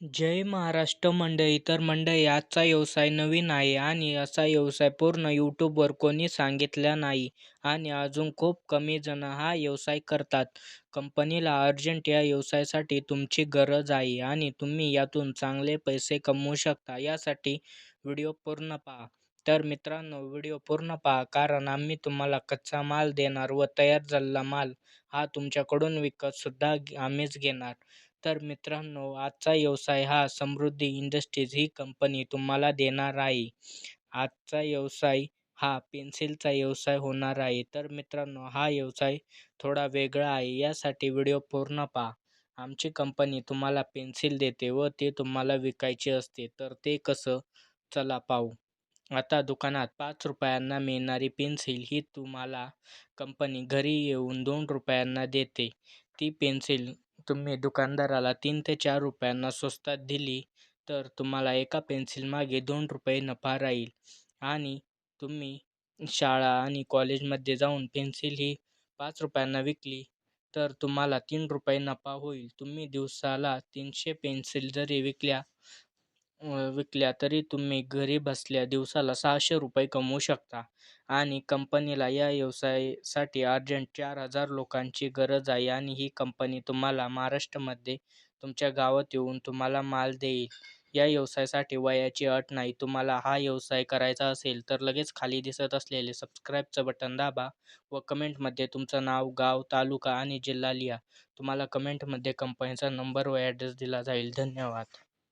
जय महाराष्ट्र मंडळी. तर मंडळी आजचा व्यवसाय नवीन आहे आणि असा व्यवसाय पूर्ण यूट्यूबवर कोणी सांगितला नाही आणि अजून खूप कमी जण हा व्यवसाय करतात. कंपनीला अर्जंट या व्यवसायासाठी तुमची गरज आहे आणि तुम्ही यातून चांगले पैसे कमवू शकता. यासाठी व्हिडिओ पूर्ण पहा. तर मित्रांनो व्हिडिओ पूर्ण पहा कारण आम्ही तुम्हाला कच्चा माल देणार व तयार झालेला माल हा तुमच्याकडून विकतसुद्धा आम्हीच घेणार. तर मित्रांनो आजचा व्यवसाय हा समृद्धी इंडस्ट्रीज ही कंपनी तुम्हाला देणार आहे. आजचा व्यवसाय हा पेन्सिलचा व्यवसाय होणार आहे. तर मित्रांनो हा व्यवसाय थोडा वेगळा आहे. यासाठी व्हिडिओ पूर्ण पहा. आमची कंपनी तुम्हाला पेन्सिल देते व ते तुम्हाला विकायचे असते. तर ते कसं? चला पाहू. आता दुकानात पाच रुपयांना मिळणारी पेन्सिल ही तुम्हाला कंपनी घरी येऊन दोन रुपयांना देते. ती पेन्सिल तुम्ही दुकानदाराला तीन ते चार रुपयांना स्वस्तात दिली तर तुम्हाला एका पेन्सिलमागे दोन रुपये नफा राहील. आणि तुम्ही शाळा आणि कॉलेजमध्ये जाऊन पेन्सिल ही पाच रुपयांना विकली तर तुम्हाला तीन रुपये नफा होईल. तुम्ही दिवसाला तीनशे पेन्सिल जरी विकल्या विकल्या तरी तुम्ही घरी बसल्या दिवसाला सहाशे रुपये कमवू शकता. आणि कंपनीला या व्यवसायासाठी अर्जंट चार हजार लोकांची गरज आहे आणि ही कंपनी तुम्हाला महाराष्ट्रामध्ये तुमच्या गावात येऊन तुम्हाला माल देईल. या व्यवसायासाठी वयाची अट नाही. तुम्हाला हा व्यवसाय करायचा असेल तर लगेच खाली दिसत असलेले सबस्क्राईबचं बटन दाबा व कमेंटमध्ये तुमचं नाव गाव तालुका आणि जिल्हा लिहा. तुम्हाला कमेंटमध्ये कंपनीचा नंबर व ॲड्रेस दिला जाईल. धन्यवाद.